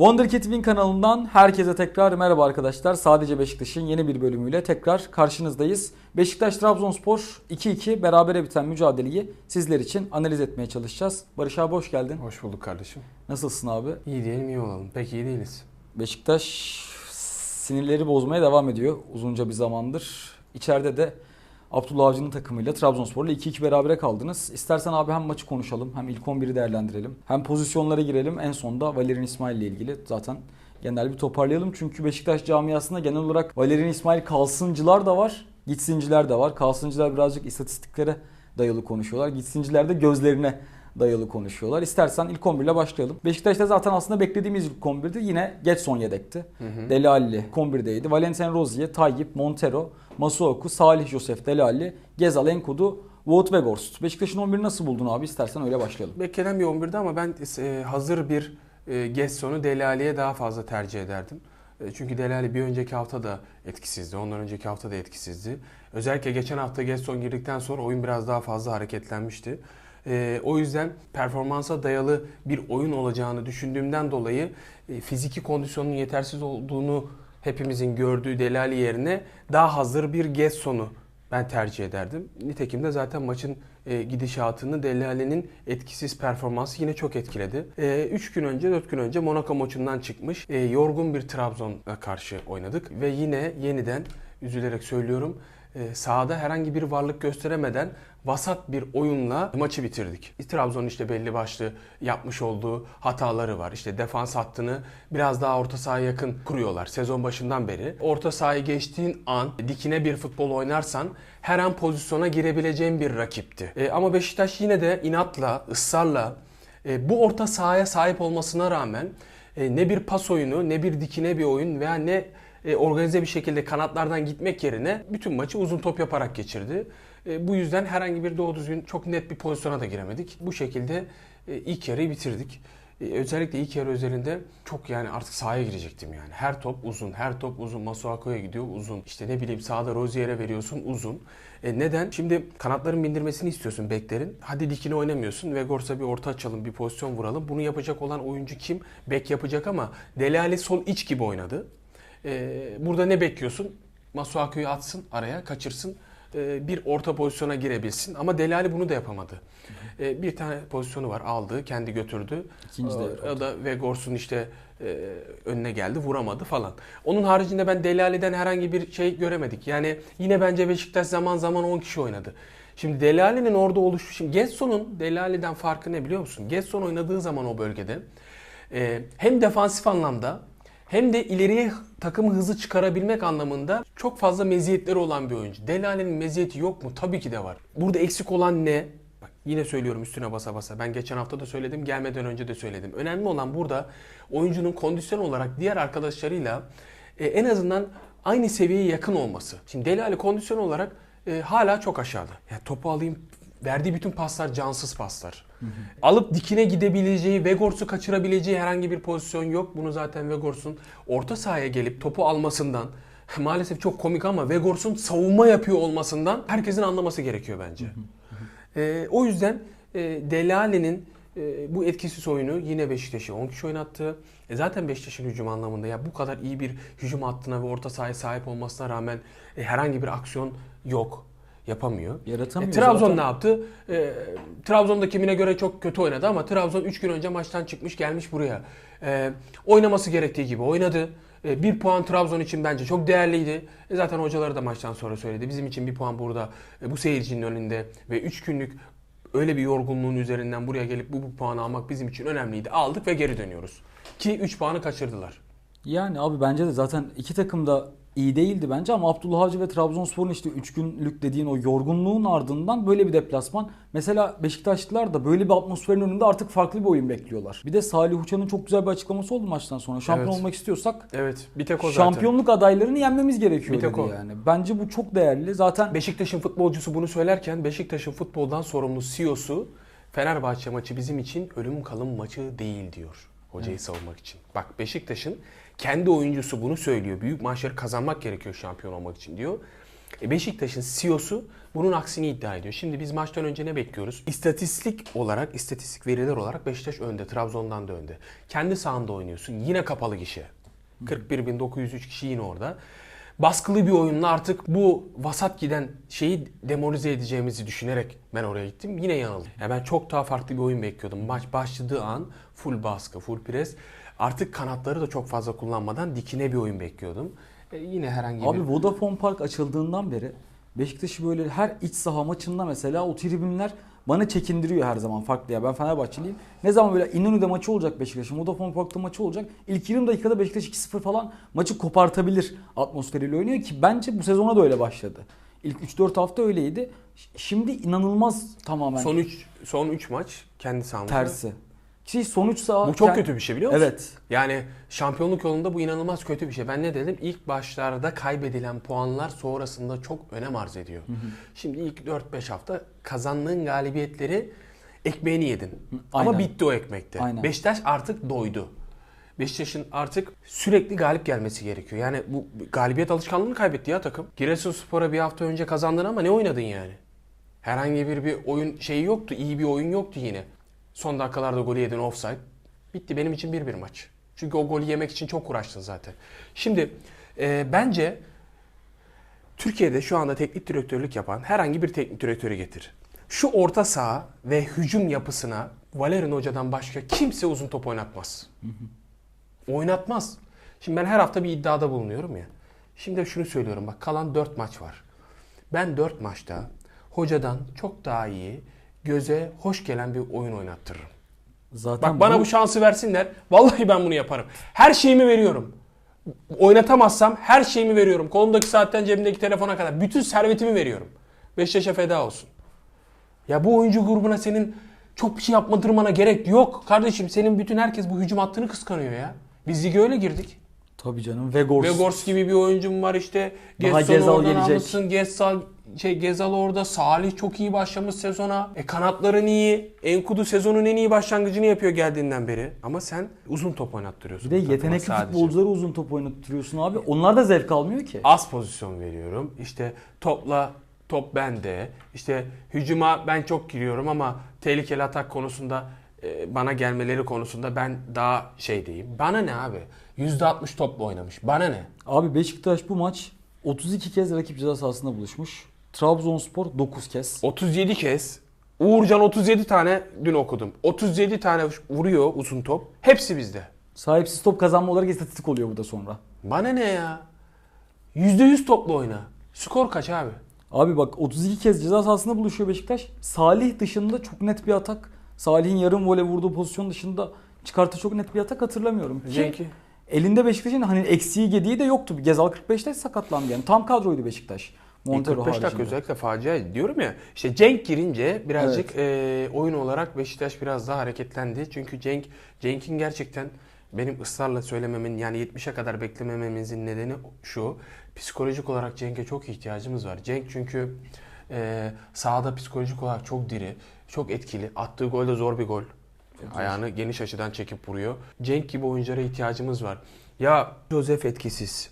Wonderkid Win kanalından herkese tekrar merhaba arkadaşlar. Sadece Beşiktaş'ın yeni bir bölümüyle tekrar karşınızdayız. Beşiktaş Trabzonspor 2-2 berabere biten mücadeleyi sizler için analiz etmeye çalışacağız. Barış abi hoş geldin. Hoş bulduk kardeşim. Nasılsın abi? İyi diyelim iyi olalım. Pek iyi değiliz. Beşiktaş sinirleri bozmaya devam ediyor uzunca bir zamandır. İçeride de Abdullah Avcı'nın takımıyla Trabzonspor'la 2-2 berabere kaldınız. İstersen abi hem maçı konuşalım hem ilk 11'i değerlendirelim. Hem pozisyonlara girelim. En sonda Valerian İsmail ile ilgili zaten genel bir toparlayalım. Çünkü Beşiktaş camiasında genel olarak Valerian İsmail kalsıncılar da var, gitsinciler de var. Kalsıncılar birazcık istatistiklere dayalı konuşuyorlar. Gitsinciler de gözlerine dayalı konuşuyorlar. İstersen ilk 11 ile başlayalım. Beşiktaş'ta zaten aslında beklediğimiz ilk 11'di. Yine Getson yedekti. Deli Alli ilk 11'deydi. Valentin Rozier, Tayyip, Montero, Masuaku, Salih Josef, Deli Alli, Gezal, Enkudu, Wout Weghorst. Beşiktaş'ın 11'i nasıl buldun abi? İstersen öyle başlayalım. Beklenen bir 11'di ama ben e, hazır bir e, Gesson'u Delali'ye daha fazla tercih ederdim. E, çünkü Delali bir önceki hafta da etkisizdi. Ondan önceki hafta da etkisizdi. Özellikle geçen hafta Gesson girdikten sonra oyun biraz daha fazla hareketlenmişti. E, o yüzden performansa dayalı bir oyun olacağını düşündüğümden dolayı e, fiziki kondisyonun yetersiz olduğunu hepimizin gördüğü Delali yerine daha hazır bir Gesson'u ben tercih ederdim. Nitekim de zaten maçın e, gidişatını Delali'nin etkisiz performansı yine çok etkiledi. 3 gün önce 4 gün önce Monaco maçından çıkmış e, yorgun bir Trabzon'a karşı oynadık ve yine yeniden üzülerek söylüyorum e, sahada herhangi bir varlık gösteremeden vasat bir oyunla maçı bitirdik. Trabzon'un işte belli başlı yapmış olduğu hataları var. İşte defans hattını biraz daha orta sahaya yakın kuruyorlar sezon başından beri. Orta sahayı geçtiğin an dikine bir futbol oynarsan her an pozisyona girebileceğin bir rakipti. E, ama Beşiktaş yine de inatla, ısrarla e, bu orta sahaya sahip olmasına rağmen e, ne bir pas oyunu, ne bir dikine bir oyun veya ne e, organize bir şekilde kanatlardan gitmek yerine bütün maçı uzun top yaparak geçirdi. E, bu yüzden herhangi bir doğru düzgün çok net bir pozisyona da giremedik. Bu şekilde e, ilk yarıyı bitirdik. E, özellikle ilk yarı özelinde çok yani artık sahaya girecektim yani. Her top uzun, her top uzun. Masuaku'ya gidiyor uzun. İşte ne bileyim sağda Rozier'e veriyorsun uzun. E, neden? Şimdi kanatların bindirmesini istiyorsun beklerin. Hadi dikine oynamıyorsun. Vegors'a bir orta açalım, bir pozisyon vuralım. Bunu yapacak olan oyuncu kim? Bek yapacak ama Delali sol iç gibi oynadı. Ee, burada ne bekliyorsun? Masuaku'yu atsın araya, kaçırsın. Ee, bir orta pozisyona girebilsin. Ama Delali bunu da yapamadı. Ee, bir tane pozisyonu var aldı, kendi götürdü. İkinci de Ee, O da Vegors'un işte e, önüne geldi, vuramadı falan. Onun haricinde ben Delali'den herhangi bir şey göremedik. Yani yine bence Beşiktaş zaman zaman 10 kişi oynadı. Şimdi Delali'nin orada oluşu, şimdi Gesson'un Delali'den farkı ne biliyor musun? Gesson oynadığı zaman o bölgede e, hem defansif anlamda hem de ileriye takımı hızı çıkarabilmek anlamında çok fazla meziyetleri olan bir oyuncu. Delali'nin meziyeti yok mu? Tabii ki de var. Burada eksik olan ne? Bak yine söylüyorum üstüne basa basa. Ben geçen hafta da söyledim, gelmeden önce de söyledim. Önemli olan burada oyuncunun kondisyon olarak diğer arkadaşlarıyla e, en azından aynı seviyeye yakın olması. Şimdi Delali kondisyon olarak e, hala çok aşağıda. Ya topu alayım verdiği bütün paslar cansız paslar. Alıp dikine gidebileceği, Vegors'u kaçırabileceği herhangi bir pozisyon yok. Bunu zaten Vegors'un orta sahaya gelip topu almasından maalesef çok komik ama Vegors'un savunma yapıyor olmasından herkesin anlaması gerekiyor bence. Ee, o yüzden e, Delali'nin e, bu etkisiz oyunu yine Beşiktaş'ı 10 kişi oynattı. E zaten Beşiktaş'ın hücum anlamında ya bu kadar iyi bir hücum hattına ve orta sahaya sahip olmasına rağmen e, herhangi bir aksiyon yok yapamıyor. Yaratamıyor E, Trabzon zaten. ne yaptı? E, Trabzon da kimine göre çok kötü oynadı ama Trabzon 3 gün önce maçtan çıkmış gelmiş buraya. E, oynaması gerektiği gibi oynadı. E, bir puan Trabzon için bence çok değerliydi. E, zaten hocaları da maçtan sonra söyledi. Bizim için bir puan burada e, bu seyircinin önünde ve 3 günlük öyle bir yorgunluğun üzerinden buraya gelip bu, bu puanı almak bizim için önemliydi. Aldık ve geri dönüyoruz. Ki 3 puanı kaçırdılar. Yani abi bence de zaten iki takım da iyi değildi bence ama Abdullah Avcı ve Trabzonspor'un işte 3 günlük dediğin o yorgunluğun ardından böyle bir deplasman. Mesela Beşiktaşlılar da böyle bir atmosferin önünde artık farklı bir oyun bekliyorlar. Bir de Salih Uçan'ın çok güzel bir açıklaması oldu maçtan sonra. Şampiyon Evet. olmak istiyorsak Evet bir tek o zaten. şampiyonluk adaylarını yenmemiz gerekiyor Bir tek dedi o. yani. Bence bu çok değerli. Zaten Beşiktaş'ın futbolcusu bunu söylerken Beşiktaş'ın futboldan sorumlu CEO'su Fenerbahçe maçı bizim için ölüm kalım maçı değil diyor. Hocayı savunmak için. Bak Beşiktaş'ın kendi oyuncusu bunu söylüyor. Büyük maçları kazanmak gerekiyor şampiyon olmak için diyor. E Beşiktaş'ın CEO'su bunun aksini iddia ediyor. Şimdi biz maçtan önce ne bekliyoruz? İstatistik olarak, istatistik veriler olarak Beşiktaş önde. Trabzon'dan da önde. Kendi sahanda oynuyorsun. Yine kapalı gişe. 41.903 kişi yine orada. Baskılı bir oyunla artık bu vasat giden şeyi demoralize edeceğimizi düşünerek ben oraya gittim. Yine yanıldım. Ya ben çok daha farklı bir oyun bekliyordum. Maç başladığı an full baskı, full pres. Artık kanatları da çok fazla kullanmadan dikine bir oyun bekliyordum. E, yine herhangi Abi bir... Vodafone Park açıldığından beri Beşiktaş'ı böyle her iç saha maçında mesela o tribünler bana çekindiriyor her zaman farklı ya. Ben Fenerbahçeliyim. Ne zaman böyle İnönü'de maçı olacak Beşiktaş'ın, Vodafone Park'ta maçı olacak. İlk 20 dakikada Beşiktaş 2-0 falan maçı kopartabilir atmosferiyle oynuyor ki bence bu sezona da öyle başladı. İlk 3-4 hafta öyleydi. Şimdi inanılmaz tamamen Son 3 son 3 maç kendi sahamızda. tersi. Ki sonuç sağ Bu çok kötü bir şey biliyor musun? Evet. Yani şampiyonluk yolunda bu inanılmaz kötü bir şey. Ben ne dedim? İlk başlarda kaybedilen puanlar sonrasında çok önem arz ediyor. Şimdi ilk 4-5 hafta kazandığın galibiyetleri ekmeğini yedin. Ama aynen. bitti o ekmekte. Aynen. Beşiktaş artık doydu. Beşiktaş'ın artık sürekli galip gelmesi gerekiyor. Yani bu galibiyet alışkanlığını kaybetti ya takım. Giresunspor'a bir hafta önce kazandın ama ne oynadın yani? Herhangi bir bir oyun şeyi yoktu. iyi bir oyun yoktu yine. Son dakikalarda golü yedin offside. Bitti benim için 1-1 maç. Çünkü o golü yemek için çok uğraştın zaten. Şimdi e, bence Türkiye'de şu anda teknik direktörlük yapan herhangi bir teknik direktörü getir. Şu orta saha ve hücum yapısına Valerian Hoca'dan başka kimse uzun top oynatmaz. Oynatmaz. Şimdi ben her hafta bir iddiada bulunuyorum ya. Şimdi şunu söylüyorum bak kalan 4 maç var. Ben 4 maçta hocadan çok daha iyi, göze hoş gelen bir oyun oynattırırım. Zaten Bak bana bu şansı versinler. Vallahi ben bunu yaparım. Her şeyimi veriyorum. Oynatamazsam her şeyimi veriyorum. Kolumdaki saatten cebimdeki telefona kadar. Bütün servetimi veriyorum. Beşiktaş'a feda olsun. Ya bu oyuncu grubuna senin çok bir şey yapmadırmana gerek yok. Kardeşim senin bütün herkes bu hücum hattını kıskanıyor ya. Biz lige öyle girdik. Tabii canım. Vegors. Vegors gibi bir oyuncum var işte. Daha Gezal Gezal gelecek. almışsın. Şey, Gezal orada. Salih çok iyi başlamış sezona. E kanatların iyi. Enkudu sezonun en iyi başlangıcını yapıyor geldiğinden beri. Ama sen uzun top oynattırıyorsun. Bir de yetenekli sadece. futbolcuları uzun top oynattırıyorsun abi. Onlar da zevk almıyor ki. Az pozisyon veriyorum. İşte topla top bende. İşte hücuma ben çok giriyorum ama tehlikeli atak konusunda e, bana gelmeleri konusunda ben daha şey diyeyim. Bana ne abi? %60 topla oynamış. Bana ne? Abi Beşiktaş bu maç 32 kez rakip ceza sahasında buluşmuş. Trabzonspor 9 kez. 37 kez. Uğurcan 37 tane dün okudum. 37 tane vuruyor uzun top. Hepsi bizde. Sahipsiz top kazanma olarak istatistik oluyor burada sonra. Bana ne ya? %100 topla oyna. Skor kaç abi? Abi bak 32 kez ceza sahasında buluşuyor Beşiktaş. Salih dışında çok net bir atak. Salih'in yarım voley vurduğu pozisyon dışında çıkartı çok net bir atak hatırlamıyorum. Ki elinde Beşiktaş'ın hani eksiği gediği de yoktu. Gezal 45'te sakatlandı yani. Tam kadroydu Beşiktaş. Montero 45 dakika haricinde. özellikle facia diyorum ya. İşte Cenk girince birazcık e, oyun olarak Beşiktaş biraz daha hareketlendi. Çünkü Cenk Cenk'in gerçekten benim ısrarla söylememin yani 70'e kadar beklemememizin nedeni şu. Psikolojik olarak Cenk'e çok ihtiyacımız var. Cenk çünkü e, sahada psikolojik olarak çok diri, çok etkili. Attığı gol de zor bir gol. Ayağını geniş açıdan çekip vuruyor. Cenk gibi oyunculara ihtiyacımız var. Ya Josef etkisiz.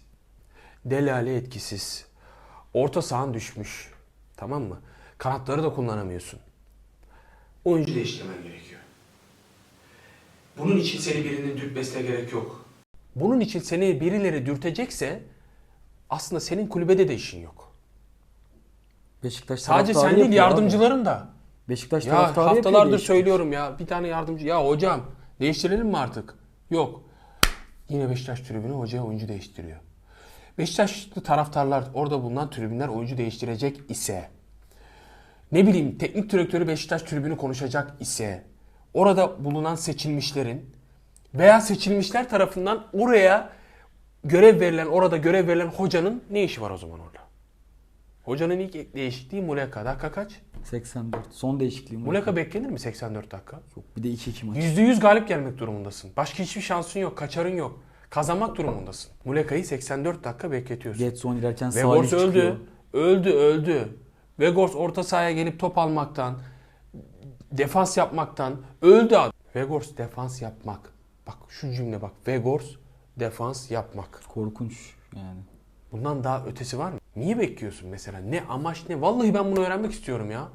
Delali etkisiz. Orta sahan düşmüş. Tamam mı? Kanatları da kullanamıyorsun. Oyuncu değiştirmen gerekiyor. Bunun için seni birinin dürtmesine gerek yok. Bunun için seni birileri dürtecekse aslında senin kulübede de işin yok. Beşiktaş Sadece sen değil yapıyor abi. yardımcıların da. Beşiktaş Ya haftalardır söylüyorum ya bir tane yardımcı. Ya hocam değiştirelim mi artık? Yok. Yine Beşiktaş tribünü hocaya oyuncu değiştiriyor. Beşiktaşlı taraftarlar orada bulunan tribünler oyuncu değiştirecek ise ne bileyim teknik direktörü Beşiktaş tribünü konuşacak ise orada bulunan seçilmişlerin veya seçilmişler tarafından oraya görev verilen orada görev verilen hocanın ne işi var o zaman orada? Hocanın ilk değişikliği Muleka. Dakika kaç? 84. Son değişikliği. Muleka beklenir mi 84 dakika? Yok bir de 2-2 maç. %100 galip gelmek durumundasın. Başka hiçbir şansın yok, kaçarın yok. Kazanmak durumundasın. Muleka'yı 84 dakika bekletiyorsun. Getson girerken Salih Vegors çıkıyor. öldü. Öldü, öldü. Vegors orta sahaya gelip top almaktan, defans yapmaktan öldü adam. Vegors defans yapmak. Bak şu cümle bak. Vegors defans yapmak. Korkunç yani. Bundan daha ötesi var mı? Niye bekliyorsun mesela? Ne amaç ne? Vallahi ben bunu öğrenmek istiyorum ya.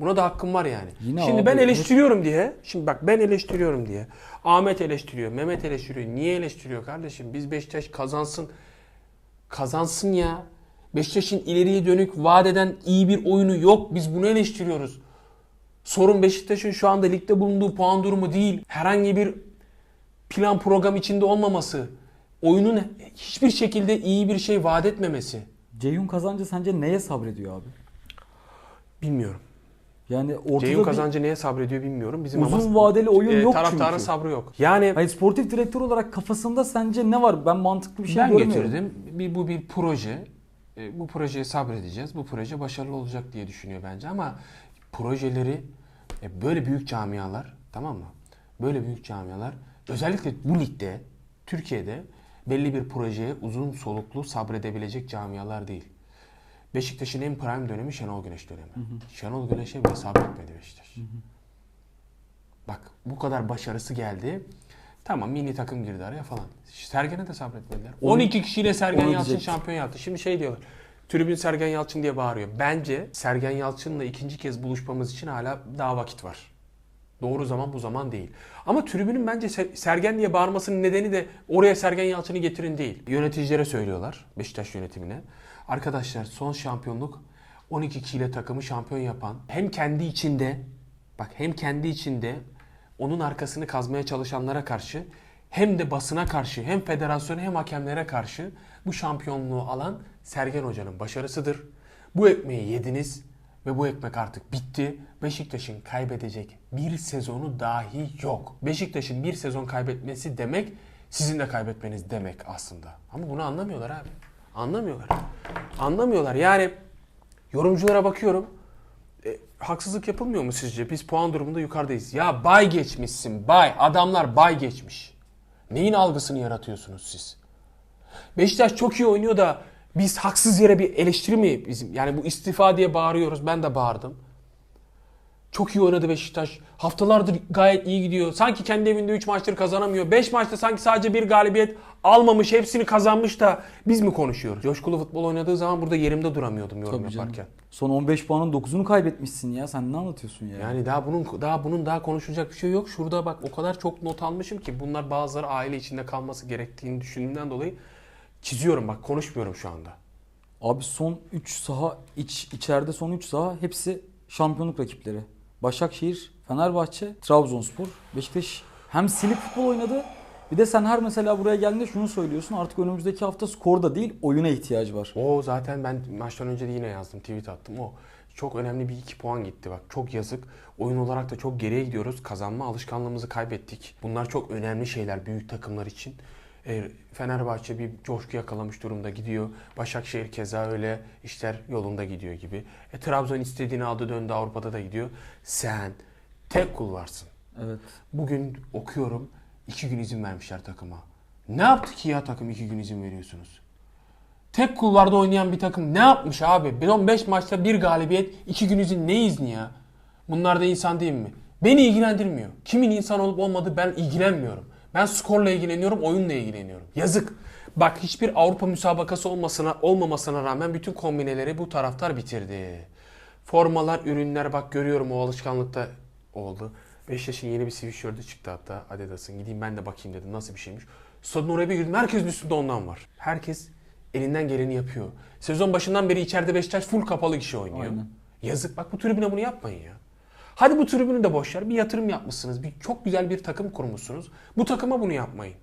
Buna da hakkım var yani. Yine şimdi abi, ben eleştiriyorum diye. Şimdi bak ben eleştiriyorum diye. Ahmet eleştiriyor, Mehmet eleştiriyor. Niye eleştiriyor kardeşim? Biz Beşiktaş kazansın. Kazansın ya. Beşiktaş'ın ileriye dönük vadeden iyi bir oyunu yok. Biz bunu eleştiriyoruz. Sorun Beşiktaş'ın şu anda ligde bulunduğu puan durumu değil. Herhangi bir plan program içinde olmaması. Oyunun hiçbir şekilde iyi bir şey vaat etmemesi. Ceyhun Kazancı sence neye sabrediyor abi? Bilmiyorum. Yani ortada Ceyhun bir kazancı neye sabrediyor bilmiyorum. Bizim uzun ama vadeli oyun e, yok taraftarın çünkü. sabrı yok. Yani Hayır sportif direktör olarak kafasında sence ne var? Ben mantıklı bir şey ben görmüyorum. getirdim. Bir, bu bir proje. E, Bu projeye sabredeceğiz. Bu proje başarılı olacak diye düşünüyor bence ama projeleri e, böyle büyük camialar tamam mı? Böyle büyük camialar özellikle bu ligde Türkiye'de belli bir projeye uzun soluklu sabredebilecek camialar değil. Beşiktaş'ın en prime dönemi Şenol Güneş dönemi. Şenol Güneş'e bile sabretmedi Beşiktaş. Bak bu kadar başarısı geldi. Tamam milli takım girdi araya falan. Sergen'e de sabretmediler. Onu- 12 kişiyle Sergen Yalçın diyecektim. şampiyon yaptı. Şimdi şey diyorlar. Tribün Sergen Yalçın diye bağırıyor. Bence Sergen Yalçın'la ikinci kez buluşmamız için hala daha vakit var. Doğru zaman bu zaman değil. Ama tribünün bence Se- Sergen diye bağırmasının nedeni de oraya Sergen Yalçın'ı getirin değil. Yöneticilere söylüyorlar. Beşiktaş yönetimine. Arkadaşlar son şampiyonluk 12 kişiyle takımı şampiyon yapan hem kendi içinde bak hem kendi içinde onun arkasını kazmaya çalışanlara karşı hem de basına karşı hem federasyona hem hakemlere karşı bu şampiyonluğu alan Sergen Hoca'nın başarısıdır. Bu ekmeği yediniz ve bu ekmek artık bitti. Beşiktaş'ın kaybedecek bir sezonu dahi yok. Beşiktaş'ın bir sezon kaybetmesi demek sizin de kaybetmeniz demek aslında. Ama bunu anlamıyorlar abi. Anlamıyorlar. Anlamıyorlar. Yani yorumculara bakıyorum. E, haksızlık yapılmıyor mu sizce? Biz puan durumunda yukarıdayız. Ya bay geçmişsin bay. Adamlar bay geçmiş. Neyin algısını yaratıyorsunuz siz? Beşiktaş çok iyi oynuyor da biz haksız yere bir eleştiri mi bizim? Yani bu istifa diye bağırıyoruz. Ben de bağırdım. Çok iyi oynadı Beşiktaş. Haftalardır gayet iyi gidiyor. Sanki kendi evinde 3 maçtır kazanamıyor. 5 maçta sanki sadece bir galibiyet almamış. Hepsini kazanmış da biz mi konuşuyoruz? Coşkulu futbol oynadığı zaman burada yerimde duramıyordum yorum Tabii canım. yaparken. Son 15 puanın 9'unu kaybetmişsin ya. Sen ne anlatıyorsun ya? Yani daha bunun daha bunun daha konuşulacak bir şey yok. Şurada bak o kadar çok not almışım ki bunlar bazıları aile içinde kalması gerektiğini düşündüğümden dolayı çiziyorum bak konuşmuyorum şu anda. Abi son 3 saha iç içeride son 3 saha hepsi şampiyonluk rakipleri. Başakşehir, Fenerbahçe, Trabzonspor, Beşiktaş hem silik futbol oynadı. Bir de sen her mesela buraya geldiğinde şunu söylüyorsun. Artık önümüzdeki hafta skor da değil, oyuna ihtiyacı var. O zaten ben maçtan önce de yine yazdım tweet attım o. Çok önemli bir iki puan gitti bak. Çok yazık. Oyun olarak da çok geriye gidiyoruz. Kazanma alışkanlığımızı kaybettik. Bunlar çok önemli şeyler büyük takımlar için. E, Fenerbahçe bir coşku yakalamış durumda gidiyor. Başakşehir keza öyle işler yolunda gidiyor gibi. E, Trabzon istediğini aldı döndü Avrupa'da da gidiyor. Sen tek kul varsın. Evet. Bugün okuyorum iki gün izin vermişler takıma. Ne yaptı ki ya takım iki gün izin veriyorsunuz? Tek kulvarda oynayan bir takım ne yapmış abi? Bir 15 maçta bir galibiyet, iki gün izin ne izni ya? Bunlar da insan değil mi? Beni ilgilendirmiyor. Kimin insan olup olmadığı ben ilgilenmiyorum. Ben skorla ilgileniyorum, oyunla ilgileniyorum. Yazık. Bak hiçbir Avrupa müsabakası olmasına olmamasına rağmen bütün kombineleri bu taraftar bitirdi. Formalar, ürünler bak görüyorum o alışkanlıkta oldu. Beşiktaş'ın yeni bir sweatshirt'ü çıktı hatta Adidas'ın. Gideyim ben de bakayım dedim nasıl bir şeymiş. Stadın oraya bir girdim herkesin üstünde ondan var. Herkes elinden geleni yapıyor. Sezon başından beri içeride Beşiktaş full kapalı kişi oynuyor. Aynen. Yazık bak bu tribüne bunu yapmayın ya. Hadi bu tribünü de boş ver. Bir yatırım yapmışsınız. Bir, çok güzel bir takım kurmuşsunuz. Bu takıma bunu yapmayın.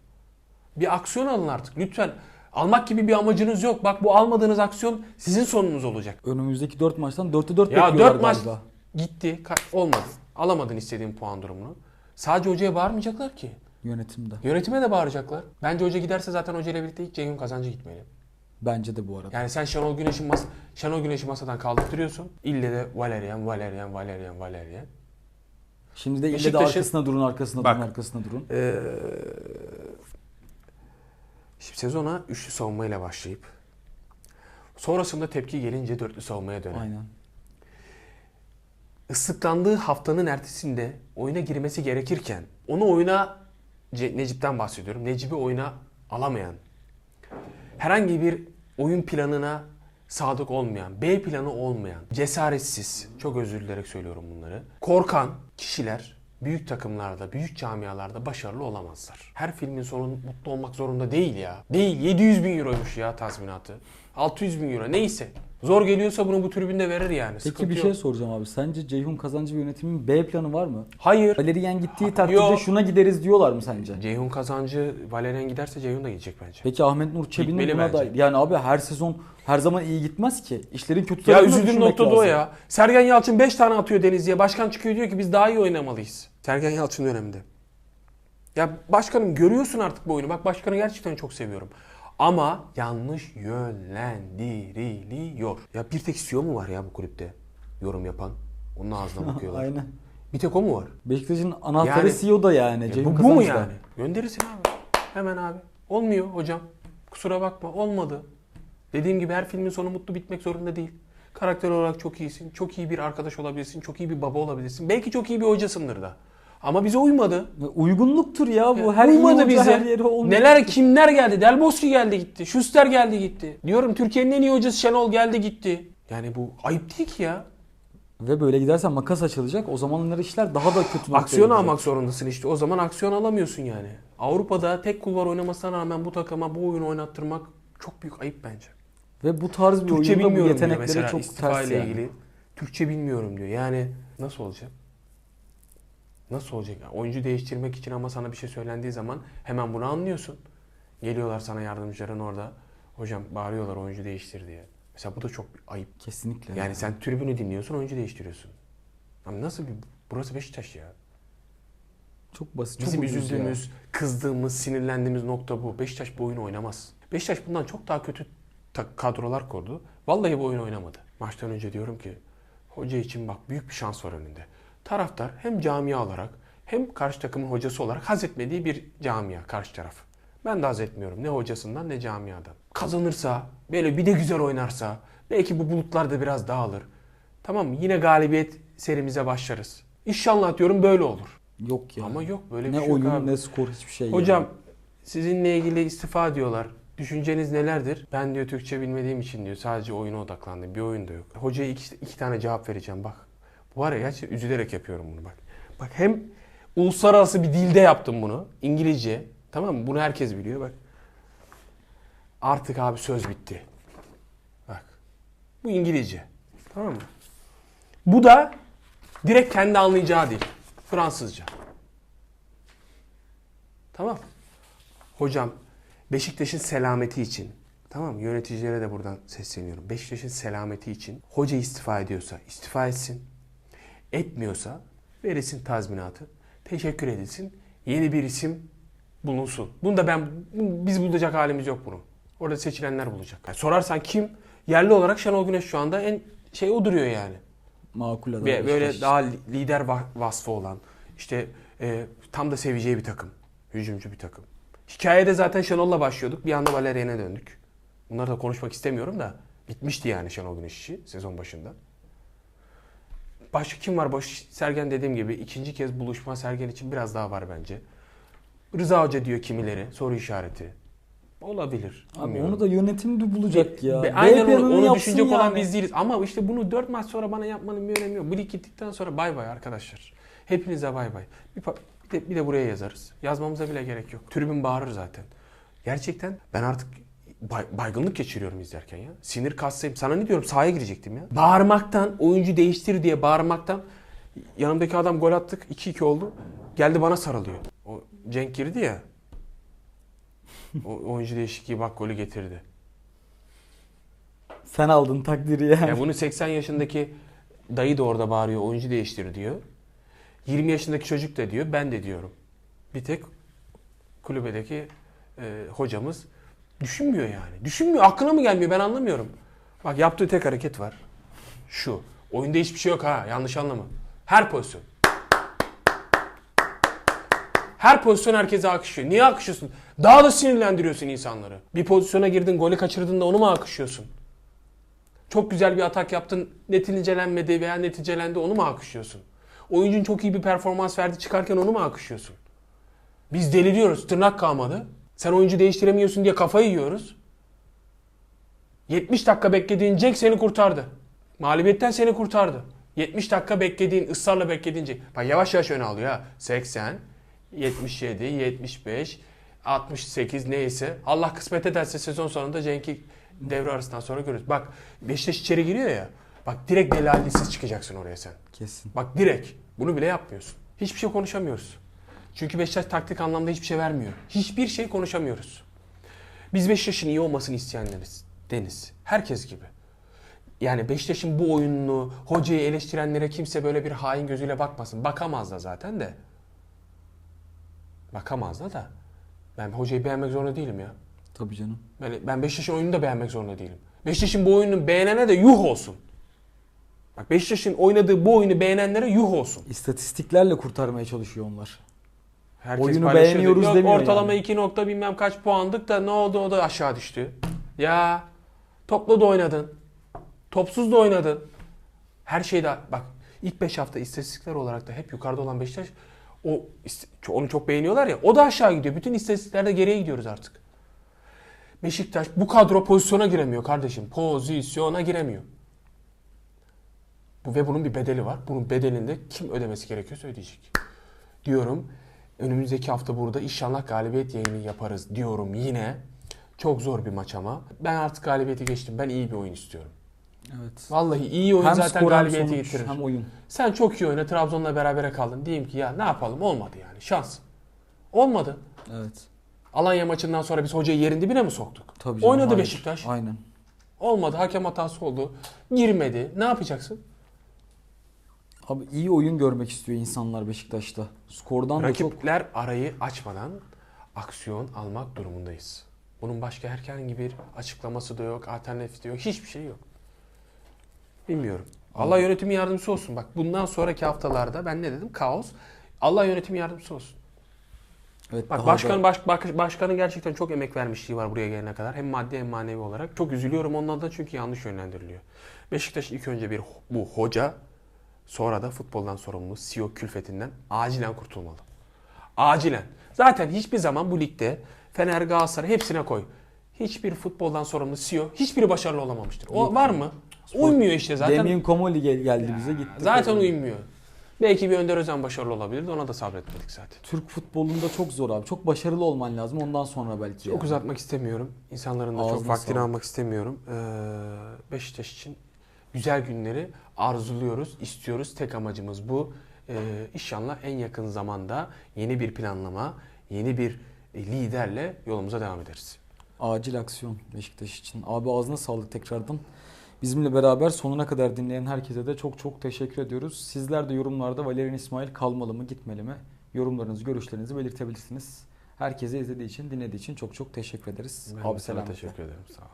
Bir aksiyon alın artık lütfen. Almak gibi bir amacınız yok. Bak bu almadığınız aksiyon sizin sonunuz olacak. Önümüzdeki 4 maçtan 4'te 4 Ya bekliyorlar 4 maç galiba. gitti. Olmadı. Alamadın istediğin puan durumunu. Sadece hocaya bağırmayacaklar ki. Yönetimde. Yönetime de bağıracaklar. Bence hoca giderse zaten hocayla birlikte ilk Ceyhun Kazancı gitmeli. Bence de bu arada. Yani sen Şenol Güneş'i mas Şenol Güneş'i masadan kaldırtıyorsun. İlle de Valerian, Valerian, Valerian, Valerian. Şimdi de ille de Beşiktaş'ın- arkasına durun, arkasına Bak. durun, arkasına durun. Ee, şimdi sezona üçlü savunmayla başlayıp sonrasında tepki gelince dörtlü savunmaya dönen. Aynen. ıslıklandığı haftanın ertesinde oyuna girmesi gerekirken onu oyuna Ce- Necip'ten bahsediyorum. Necip'i oyuna alamayan herhangi bir oyun planına sadık olmayan, B planı olmayan, cesaretsiz, çok özür dilerek söylüyorum bunları, korkan kişiler büyük takımlarda, büyük camialarda başarılı olamazlar. Her filmin sonu mutlu olmak zorunda değil ya. Değil, 700 bin euroymuş ya tazminatı. 600 bin euro neyse. Zor geliyorsa bunu bu tribünde verir yani. Peki Sıkıntı bir yok. şey soracağım abi. Sence Ceyhun Kazancı ve yönetimin B planı var mı? Hayır. Valerian gittiği takdirde Yok. şuna gideriz diyorlar mı sence? Ceyhun Kazancı Valerian giderse Ceyhun da gidecek bence. Peki Ahmet Nur Çebi'nin buna bence. da yani abi her sezon her zaman iyi gitmez ki. İşlerin kötü Ya tarafını üzüldüğüm düşünmek nokta da o ya. Sergen Yalçın 5 tane atıyor Denizli'ye. Başkan çıkıyor diyor ki biz daha iyi oynamalıyız. Sergen Yalçın döneminde. Ya başkanım görüyorsun artık bu oyunu. Bak başkanı gerçekten çok seviyorum. Ama yanlış yönlendiriliyor. Ya bir tek CEO mu var ya bu kulüpte yorum yapan? Onun ağzına bakıyorlar. Aynen. Bir tek o mu var? Beşiktaş'ın anahtarı Yani- CEO da yani. Ya Ceyhun bu, bu mu da. yani? Gönderirsin abi. Hemen abi. Olmuyor hocam. Kusura bakma olmadı. Dediğim gibi her filmin sonu mutlu bitmek zorunda değil. Karakter olarak çok iyisin. Çok iyi bir arkadaş olabilirsin. Çok iyi bir baba olabilirsin. Belki çok iyi bir hocasındır da. Ama bize uymadı. Uygunluktur ya bu. Her iyi uymadı hoca bize. her yere olmuyor. Neler kimler geldi? Del Bosque geldi gitti. Schuster geldi gitti. Diyorum Türkiye'nin en iyi hocası Şenol geldi gitti. Yani bu ayıp değil ki ya. Ve böyle gidersen makas açılacak. O zamanlar işler daha da kötü Aksiyon gidecek. almak zorundasın işte. O zaman aksiyon alamıyorsun yani. Avrupa'da tek kulvar oynamasına rağmen bu takıma bu oyunu oynattırmak çok büyük ayıp bence. Ve bu tarz bir Türkçe oyunda bu yeteneklere çok ters ile yani. ilgili. Türkçe bilmiyorum diyor. Yani nasıl olacak? Nasıl olacak? Oyuncu değiştirmek için ama sana bir şey söylendiği zaman hemen bunu anlıyorsun. Geliyorlar sana yardımcıların orada. Hocam bağırıyorlar oyuncu değiştir diye. Mesela bu da çok ayıp. Kesinlikle. Yani sen tribünü dinliyorsun, oyuncu değiştiriyorsun. Ama nasıl bir... Burası Beşiktaş ya. çok basit. Çok Bizim ucuz ya. üzüldüğümüz, kızdığımız, sinirlendiğimiz nokta bu. Beşiktaş bu oyunu oynamaz. Beşiktaş bundan çok daha kötü kadrolar kurdu. Vallahi bu oyunu oynamadı. Maçtan önce diyorum ki hoca için bak büyük bir şans var önünde. Taraftar hem camia olarak hem karşı takımın hocası olarak haz etmediği bir camia karşı taraf. Ben de haz etmiyorum ne hocasından ne camiadan. Kazanırsa, böyle bir de güzel oynarsa belki bu bulutlar da biraz dağılır. Tamam mı? Yine galibiyet serimize başlarız. İnşallah diyorum böyle olur. Yok ya. Ama yok böyle bir ne şey yok oyun abi. ne skor hiçbir şey. Hocam yani. sizinle ilgili istifa diyorlar. Düşünceniz nelerdir? Ben diyor Türkçe bilmediğim için diyor sadece oyuna odaklandım. Bir oyun da yok. Hocaya iki, iki tane cevap vereceğim bak. Var ya gerçekten üzülerek yapıyorum bunu bak. Bak hem uluslararası bir dilde yaptım bunu. İngilizce. Tamam mı? Bunu herkes biliyor bak. Artık abi söz bitti. Bak. Bu İngilizce. Tamam mı? Bu da direkt kendi anlayacağı dil. Fransızca. Tamam. Hocam Beşiktaş'ın selameti için tamam? Yöneticilere de buradan sesleniyorum. Beşiktaş'ın selameti için hoca istifa ediyorsa istifa etsin. Etmiyorsa verilsin tazminatı. Teşekkür edilsin. Yeni bir isim bulunsun. Bunu da ben biz bulacak halimiz yok bunu. Orada seçilenler bulacak. Yani sorarsan kim? Yerli olarak Şenol Güneş şu anda en şey o duruyor yani. makul adam. Ve böyle Beşiktaş. daha li- lider va- vasfı olan, işte e, tam da seveceği bir takım. Hücumcu bir takım. Hikayede zaten Şenol'la başlıyorduk. Bir anda Valerian'e döndük. Bunları da konuşmak istemiyorum da bitmişti yani Şenol Güneş işi sezon başında. Başka kim var? Baş, Sergen dediğim gibi ikinci kez buluşma Sergen için biraz daha var bence. Rıza Hoca diyor kimileri. Soru işareti. Olabilir. Abi Bilmiyorum. onu da yönetim de bulacak ya. Be- aynen onu, onu düşünecek olan yani. biz değiliz. Ama işte bunu 4 maç sonra bana yapmanın bir önemi yok. Bu lig gittikten sonra bay bay arkadaşlar. Hepinize bay bay. Bir, bir, de, bir de buraya yazarız. Yazmamıza bile gerek yok. Tribün bağırır zaten. Gerçekten ben artık bay- baygınlık geçiriyorum izlerken ya. Sinir kastayım. Sana ne diyorum sahaya girecektim ya. Bağırmaktan, oyuncu değiştir diye bağırmaktan yanımdaki adam gol attık. 2-2 oldu. Geldi bana sarılıyor. O Cenk girdi ya. O oyuncu değişikliği bak golü getirdi. Sen aldın takdiri yani. Ya bunu 80 yaşındaki dayı da orada bağırıyor, oyuncu değiştir diyor. 20 yaşındaki çocuk da diyor, ben de diyorum. Bir tek kulübedeki e, hocamız düşünmüyor yani. Düşünmüyor, aklına mı gelmiyor ben anlamıyorum. Bak yaptığı tek hareket var. Şu. Oyunda hiçbir şey yok ha, yanlış anlama. Her pozisyon. Her pozisyon herkese akışıyor. Niye akışıyorsun? Daha da sinirlendiriyorsun insanları. Bir pozisyona girdin, golü kaçırdın da onu mu akışıyorsun? Çok güzel bir atak yaptın, neticelenmedi veya neticelendi onu mu akışıyorsun? Oyuncun çok iyi bir performans verdi çıkarken onu mu akışıyorsun? Biz deliriyoruz, tırnak kalmadı. Sen oyuncu değiştiremiyorsun diye kafayı yiyoruz. 70 dakika beklediğin Cenk seni kurtardı. Mağlubiyetten seni kurtardı. 70 dakika beklediğin, ısrarla beklediğin Cenk. Bak yavaş yavaş öne alıyor ha. 80, 77, 75, 68 neyse. Allah kısmet ederse sezon sonunda Cenk'i devre arasından sonra görürüz. Bak Beşiktaş içeri giriyor ya. Bak direkt delalisiz çıkacaksın oraya sen. Kesin. Bak direkt. Bunu bile yapmıyorsun. Hiçbir şey konuşamıyoruz. Çünkü Beşiktaş taktik anlamda hiçbir şey vermiyor. Hiçbir şey konuşamıyoruz. Biz Beşiktaş'ın iyi olmasını isteyenleriz. Deniz. Herkes gibi. Yani Beşiktaş'ın bu oyununu, hocayı eleştirenlere kimse böyle bir hain gözüyle bakmasın. Bakamaz da zaten de. Bakamaz da da. Ben hocayı beğenmek zorunda değilim ya. Tabii canım. Ben, ben Beşiktaş'ın oyununu da beğenmek zorunda değilim. Beşiktaş'ın bu oyununu beğenene de yuh olsun. Bak Beşiktaş'ın oynadığı bu oyunu beğenenlere yuh olsun. İstatistiklerle kurtarmaya çalışıyor onlar. Herkes Oyunu beğeniyoruz Yok, demiyor Ortalama yani. 2 nokta bilmem kaç puandık da ne oldu o da aşağı düştü. Ya toplu da oynadın. Topsuz da oynadın. Her şeyde bak ilk 5 hafta istatistikler olarak da hep yukarıda olan Beşiktaş o onu çok beğeniyorlar ya o da aşağı gidiyor. Bütün istatistiklerde geriye gidiyoruz artık. Beşiktaş bu kadro pozisyona giremiyor kardeşim. Pozisyona giremiyor. Bu ve bunun bir bedeli var. Bunun bedelini de kim ödemesi gerekiyorsa ödeyecek. Diyorum. Önümüzdeki hafta burada inşallah galibiyet yayını yaparız diyorum yine. Çok zor bir maç ama. Ben artık galibiyeti geçtim. Ben iyi bir oyun istiyorum. Evet. Vallahi iyi oyun hem zaten skor galibiyeti sonuç getirir. hem oyun. Sen çok iyi oyna Trabzon'la berabere kaldın. Diyeyim ki ya ne yapalım olmadı yani şans. Olmadı. Evet. Alanya maçından sonra biz hocayı yerin dibine mi soktuk? Tabii canım, Oynadı hayır. Beşiktaş. Aynen. Olmadı. Hakem hatası oldu. Girmedi. Ne yapacaksın? Abi iyi oyun görmek istiyor insanlar Beşiktaş'ta. Skordan da çok Rakipler arayı açmadan aksiyon almak durumundayız. Bunun başka herhangi bir açıklaması da yok, alternatifi de yok, hiçbir şey yok. Bilmiyorum. Allah yönetimi yardımcısı olsun. Bak bundan sonraki haftalarda ben ne dedim? Kaos. Allah yönetimi yardımcısı olsun. evet, Bak başkan da- baş, bak- başkanın gerçekten çok emek vermişliği var buraya gelene kadar. Hem maddi hem manevi olarak. Çok üzülüyorum ondan da çünkü yanlış yönlendiriliyor. Beşiktaş ilk önce bir bu hoca sonra da futboldan sorumlu CEO külfetinden acilen kurtulmalı. Acilen. Zaten hiçbir zaman bu ligde Fener, Galatasaray hepsine koy. Hiçbir futboldan sorumlu CEO hiçbiri başarılı olamamıştır. O var mı? Uymuyor işte zaten. Demian Komoli gel- geldi bize gitti. Zaten uymuyor. Belki bir Önder Özen başarılı olabilirdi. Ona da sabretmedik zaten. Türk futbolunda çok zor abi. Çok başarılı olman lazım. Ondan sonra belki. Çok yani. uzatmak istemiyorum. İnsanların da çok Ağzına vaktini sağlık. almak istemiyorum. Ee, Beşiktaş için güzel günleri arzuluyoruz, istiyoruz. Tek amacımız bu. Ee, inşallah en yakın zamanda yeni bir planlama, yeni bir e, liderle yolumuza devam ederiz. Acil aksiyon Beşiktaş için. Abi ağzına sağlık tekrardan. Bizimle beraber sonuna kadar dinleyen herkese de çok çok teşekkür ediyoruz. Sizler de yorumlarda Valerian İsmail kalmalı mı gitmeli mi? Yorumlarınızı, görüşlerinizi belirtebilirsiniz. Herkese izlediği için, dinlediği için çok çok teşekkür ederiz. Ben Abi selam. teşekkür ederim. Sağ ol.